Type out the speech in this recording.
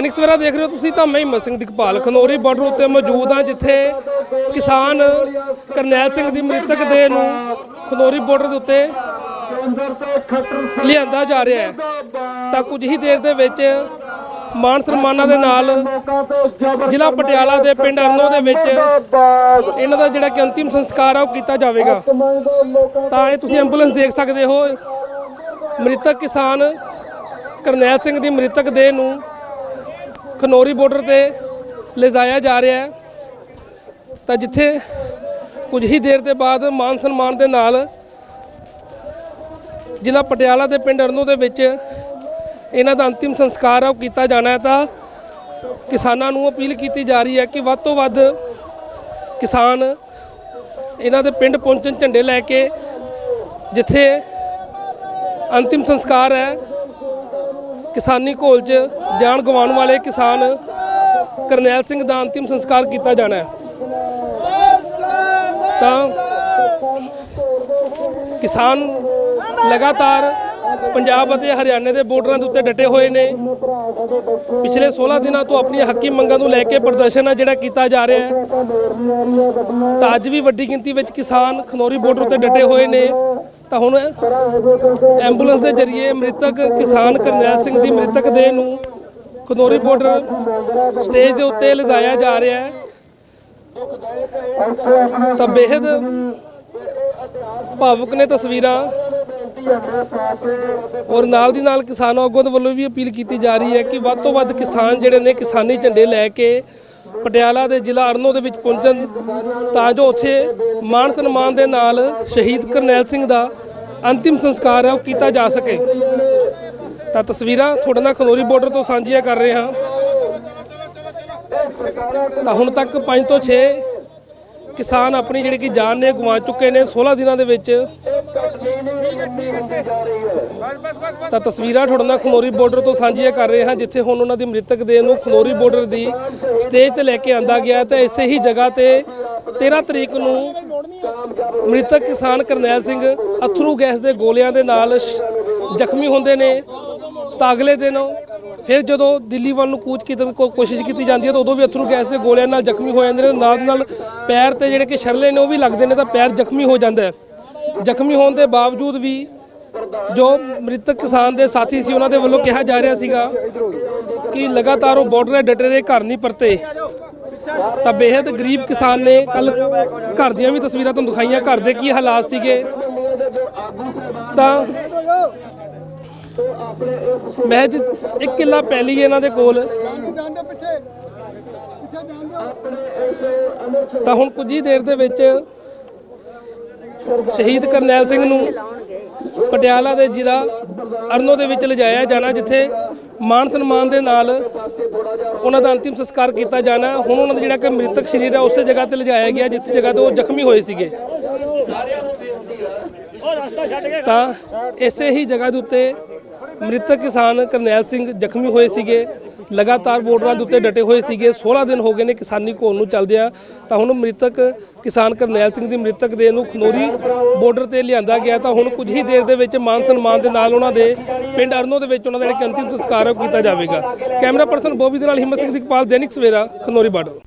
ਦੈਨਿਕ ਸਵੇਰਾ ਦੇਖ ਰਹੇ ਹੋ ਤੁਸੀਂ ਤਾਂ ਮੈਂ ਹਿੰਮਤ ਸਿੰਘ ਦਿਕਪਾਲ ਖਨੌਰੀ ਬਾਰਡਰ ਉੱਤੇ ਮੌਜੂਦ ਹਾਂ, ਜਿੱਥੇ ਕਿਸਾਨ ਕਰਨੈਲ ਸਿੰਘ ਦੀ ਮ੍ਰਿਤਕ ਦੇਹ ਨੂੰ ਖਨੌਰੀ ਬਾਰਡਰ ਦੇ ਉੱਤੇ ਲਿਆਂਦਾ ਜਾ ਰਿਹਾ ਹੈ। ਤਾਂ ਕੁਝ ਹੀ ਦੇਰ ਦੇ ਵਿੱਚ ਮਾਨ ਸਨਮਾਨਾਂ ਦੇ ਨਾਲ ਜ਼ਿਲ੍ਹਾ ਪਟਿਆਲਾ ਦੇ ਪਿੰਡ ਅਰਨੋ ਦੇ ਵਿੱਚ ਇਹਨਾਂ ਦਾ ਜਿਹੜਾ ਕਿ ਅੰਤਿਮ ਸੰਸਕਾਰ ਆ, ਉਹ ਕੀਤਾ ਜਾਵੇਗਾ। ਤਾਂ ਇਹ ਤੁਸੀਂ ਐਂਬੂਲੈਂਸ ਦੇਖ ਸਕਦੇ ਹੋ। ਮ੍ਰਿਤਕ ਕਿਸਾਨ ਕਰਨੈਲ ਸਿੰਘ ਦੀ ਮ੍ਰਿਤਕ ਦੇਹ ਨੂੰ ਖਨੌਰੀ ਬਾਰਡਰ ਤੇ ਲਿਜਾਇਆ ਜਾ ਰਿਹਾ ਹੈ। ਤਾਂ ਜਿੱਥੇ ਕੁਝ ਹੀ ਦੇਰ ਦੇ ਬਾਅਦ ਮਾਨ ਸਨਮਾਨ ਦੇ ਨਾਲ ਜ਼ਿਲ੍ਹਾ ਪਟਿਆਲਾ ਦੇ ਪਿੰਡ ਅਰਨੋ ਦੇ ਵਿੱਚ ਇਹਨਾਂ ਦਾ ਅੰਤਿਮ ਸੰਸਕਾਰ ਆ, ਉਹ ਕੀਤਾ ਜਾਣਾ ਹੈ। ਤਾਂ ਕਿਸਾਨਾਂ ਨੂੰ ਅਪੀਲ ਕੀਤੀ ਜਾ ਰਹੀ ਹੈ ਕਿ ਵੱਧ ਤੋਂ ਵੱਧ ਕਿਸਾਨ ਇਹਨਾਂ ਦੇ ਪਿੰਡ ਪਹੁੰਚਣ, ਝੰਡੇ ਲੈ ਕੇ ਜਿੱਥੇ ਅੰਤਿਮ ਸੰਸਕਾਰ ਹੈ ਕਿਸਾਨੀ ਘੋਲ 'ਚ ਜਾਨ ਗਵਾਉਣ ਵਾਲੇ ਕਿਸਾਨ ਕਰਨੈਲ ਸਿੰਘ ਦਾ ਅੰਤਿਮ ਸੰਸਕਾਰ ਕੀਤਾ ਜਾਣਾ ਹੈ। ਤਾਂ ਕਿਸਾਨ ਲਗਾਤਾਰ ਪੰਜਾਬ ਅਤੇ ਹਰਿਆਣੇ ਦੇ ਬਾਰਡਰਾਂ ਦੇ ਉੱਤੇ ਡਟੇ ਹੋਏ ਨੇ। ਪਿਛਲੇ 16 ਦਿਨਾਂ ਤੋਂ ਆਪਣੀਆਂ ਹੱਕੀ ਮੰਗਾਂ ਨੂੰ ਲੈ ਕੇ ਪ੍ਰਦਰਸ਼ਨ ਆ ਜਿਹੜਾ ਕੀਤਾ ਜਾ ਰਿਹਾ ਹੈ। ਤਾਂ ਅੱਜ ਵੀ ਵੱਡੀ ਗਿਣਤੀ ਵਿੱਚ ਕਿਸਾਨ ਖਨੌਰੀ ਬਾਰਡਰ ਉੱਤੇ ਡਟੇ ਹੋਏ ਨੇ। ਤਾਂ ਹੁਣ ਐਂਬੂਲੈਂਸ ਦੇ ਜ਼ਰੀਏ ਮ੍ਰਿਤਕ ਕਿਸਾਨ ਕਰਨੈਲ ਸਿੰਘ ਦੀ ਮ੍ਰਿਤਕ ਦੇਹ ਨੂੰ ਖਨੋਰੀ ਬਾਰਡਰ ਸਟੇਜ ਦੇ ਉੱਤੇ ਲਿਜਾਇਆ ਜਾ ਰਿਹਾ ਹੈ। ਤਾਂ ਬੇहद ਭਾਵੁਕ ਨੇ ਤਸਵੀਰਾਂ ਔਰ ਨਾਲ ਦੀ ਨਾਲ ਕਿਸਾਨਾਂ ਆਗੂਆਂ ਦੇ ਵੱਲੋਂ ਵੀ ਅਪੀਲ ਕੀਤੀ ਜਾ ਰਹੀ ਹੈ ਕਿ ਵੱਧ ਤੋਂ ਵੱਧ ਕਿਸਾਨ ਜਿਹੜੇ ਨੇ ਕਿਸਾਨੀ ਝੰਡੇ ਲੈ ਕੇ ਪਟਿਆਲਾ ਦੇ ਜ਼ਿਲ੍ਹਾ ਅਰਨੋ ਦੇ ਵਿੱਚ ਪਹੁੰਚਣ ਤਾਂ ਜੋ ਉੱਥੇ ਮਾਣ ਸਨਮਾਨ ਦੇ ਨਾਲ ਸ਼ਹੀਦ ਕਰਨੈਲ ਸਿੰਘ ਦਾ ਅੰਤਿਮ ਸੰਸਕਾਰ ਹੈ, ਉਹ ਕੀਤਾ ਜਾ ਸਕੇ। ਤਾਂ ਤਸਵੀਰਾਂ ਤੁਹਾਡੇ ਨਾਲ ਖਨੌਰੀ ਬਾਰਡਰ ਤੋਂ ਸਾਂਝੀਆਂ ਕਰ ਰਹੇ ਹਾਂ। ਤਾਂ ਹੁਣ ਤੱਕ 5 ਤੋਂ 6 ਕਿਸਾਨ ਆਪਣੀ ਜਿਹੜੀ ਕਿ ਜਾਨ ਨੇ ਗਵਾ ਚੁੱਕੇ ਨੇ 16 ਦਿਨਾਂ ਦੇ ਵਿੱਚ। ਤਾਂ ਤਸਵੀਰਾਂ ਤੁਹਾਡੇ ਨਾਲ ਖਨੌਰੀ ਬਾਰਡਰ ਤੋਂ ਸਾਂਝੀਆਂ ਕਰ ਰਹੇ ਹਾਂ, ਜਿੱਥੇ ਹੁਣ ਉਹਨਾਂ ਦੀ ਮ੍ਰਿਤਕ ਦੇਹ ਨੂੰ ਖਨੌਰੀ ਬਾਰਡਰ ਦੀ ਸਟੇਜ ਤੇ ਲੈ ਕੇ ਆਂਦਾ ਗਿਆ ਤੇ ਇਸੇ ਹੀ ਜਗ੍ਹਾ ਤੇ 13 ਤਰੀਕ ਨੂੰ ਮ੍ਰਿਤਕ ਕਿਸਾਨ ਕਰਨੈਲ ਸਿੰਘ ਅਥਰੂ ਗੈਸ ਦੇ ਗੋਲਿਆਂ ਦੇ ਨਾਲ ਸ਼- ਜ਼ਖਮੀ ਹੁੰਦੇ ਨੇ। ਤਾਂ ਅਗਲੇ ਦਿਨ ਫਿਰ ਜਦੋਂ ਦਿੱਲੀ ਵੱਲ ਨੂੰ ਕੂਚ ਕੀਤੀ ਕੋ- ਕੋਸ਼ਿਸ਼ ਕੀਤੀ ਜਾਂਦੀ ਹੈ ਤਾਂ ਉਦੋਂ ਵੀ ਅਥਰੂ ਗੈਸ ਦੇ ਗੋਲਿਆਂ ਨਾਲ ਜ਼ਖਮੀ ਹੋ ਜਾਂਦੇ ਨੇ। ਨਾਲ ਨਾਲ ਪੈਰ ਤੇ ਜਿਹੜੇ ਕਿ ਛਰਲੇ ਨੇ ਉਹ ਵੀ ਲੱਗਦੇ ਨੇ ਤਾਂ ਪੈਰ ਜ਼ਖਮੀ ਹੋ ਜਾਂਦਾ ਹੈ। ਜ਼ਖਮੀ ਹੋਣ ਦੇ ਬਾਵਜੂਦ ਵੀ ਜੋ ਮ੍ਰਿਤਕ ਕਿਸਾਨ ਦੇ ਸਾਥੀ ਸੀ, ਉਹਨਾਂ ਦੇ ਵੱਲੋਂ ਕਿਹਾ ਜਾ ਰਿਹਾ ਸੀਗਾ ਕਿ ਲਗਾਤਾਰ ਉਹ ਬਾਰਡਰ ਦੇ ਡਟੇ ਦੇ ਘਰ ਨਹੀਂ ਪਰਤੇ। ਤਾਂ ਬੇहद ਗਰੀਬ ਕਿਸਾਨ ਨੇ ਕੱਲ ਘਰ ਦੀਆਂ ਵੀ ਤਸਵੀਰਾਂ ਤੁਹਾਨੂੰ ਦਿਖਾਈਆਂ, ਘਰ ਦੇ ਕੀ ਹਾਲਾਤ ਸੀਗੇ। ਤਾਂ ਮਹਿਜ ਇੱਕ ਕਿੱਲਾ ਪੈਲੀ ਇਹਨਾਂ ਦੇ ਕੋਲ। ਤਾਂ ਹੁਣ ਕੁਝ ਹੀ ਦੇਰ ਦੇ ਵਿੱਚ ਸ਼ਹੀਦ ਕਰਨੈਲ ਸਿੰਘ ਨੂੰ ਪਟਿਆਲਾ ਦੇ ਜ਼ਿਲ੍ਹਾ ਅਰਨੋ ਦੇ ਵਿੱਚ ਲਿਜਾਇਆ ਜਾਣਾ, ਜਿੱਥੇ ਮਾਨ ਸਨਮਾਨ ਦੇ ਨਾਲ ਉਹਨਾਂ ਦਾ ਅੰਤਿਮ ਸੰਸਕਾਰ ਕੀਤਾ ਜਾਣਾ। ਹੁਣ ਉਹਨਾਂ ਦਾ ਜਿਹੜਾ ਕਿ ਮ੍ਰਿਤਕ ਸਰੀਰ ਹੈ, ਉਸੇ ਜਗ੍ਹਾ ਤੇ ਲਿਜਾਇਆ ਗਿਆ, ਜਿਸ ਜਗ੍ਹਾ ਤੇ ਉਹ ਜ਼ਖਮੀ ਹੋਏ ਸੀਗੇ। ਤਾਂ ਇਸੇ ਹੀ ਜਗ੍ਹਾ ਦੇ ਉੱਤੇ ਮ੍ਰਿਤਕ ਕਿਸਾਨ ਕਰਨੈਲ ਸਿੰਘ ਜ਼ਖਮੀ ਹੋਏ ਸੀਗੇ। ਲਗਾਤਾਰ ਬਾਰਡਰਾਂ ਦੇ ਉੱਤੇ ਡਟੇ ਹੋਏ ਸੀਗੇ। 16 ਦਿਨ ਹੋ ਗਏ ਨੇ ਕਿਸਾਨੀ ਘੋਲ ਨੂੰ ਚੱਲਦਿਆਂ ਤਾਂ ਹੁਣ ਮ੍ਰਿਤਕ ਕਿਸਾਨ ਕਰਨੈਲ ਸਿੰਘ ਦੀ ਮ੍ਰਿਤਕ ਦੇ ਨੂੰ ਖਨੌਰੀ ਬਾਰਡਰ ਤੇ ਲਿਆਂਦਾ ਗਿਆ। ਤਾਂ ਹੁਣ ਕੁਝ ਹੀ ਦੇਰ ਦੇ ਵਿੱਚ ਮਾਨ ਸਨਮਾਨ ਦੇ ਨਾਲ ਉਹਨਾਂ ਦੇ ਪਿੰਡ ਅਰਨੋ ਦੇ ਵਿੱਚ ਉਹਨਾਂ ਦਾ ਜਿਹੜਾ ਕਿ ਅੰਤਿਮ ਸੰਸਕਾਰ ਹੈ ਉਹ ਕੀਤਾ ਜਾਵੇਗਾ। ਕੈਮਰਾ ਪਰਸਨ ਬੋਬੀ ਦੇ ਨਾਲ ਹਿੰਮਤ ਸਿੰਘ ਦਿਕਪਾਲ ਦੈਨਿਕ ਸਵੇਰਾ, ਖਨੌਰੀ ਬਾਰਡਰ।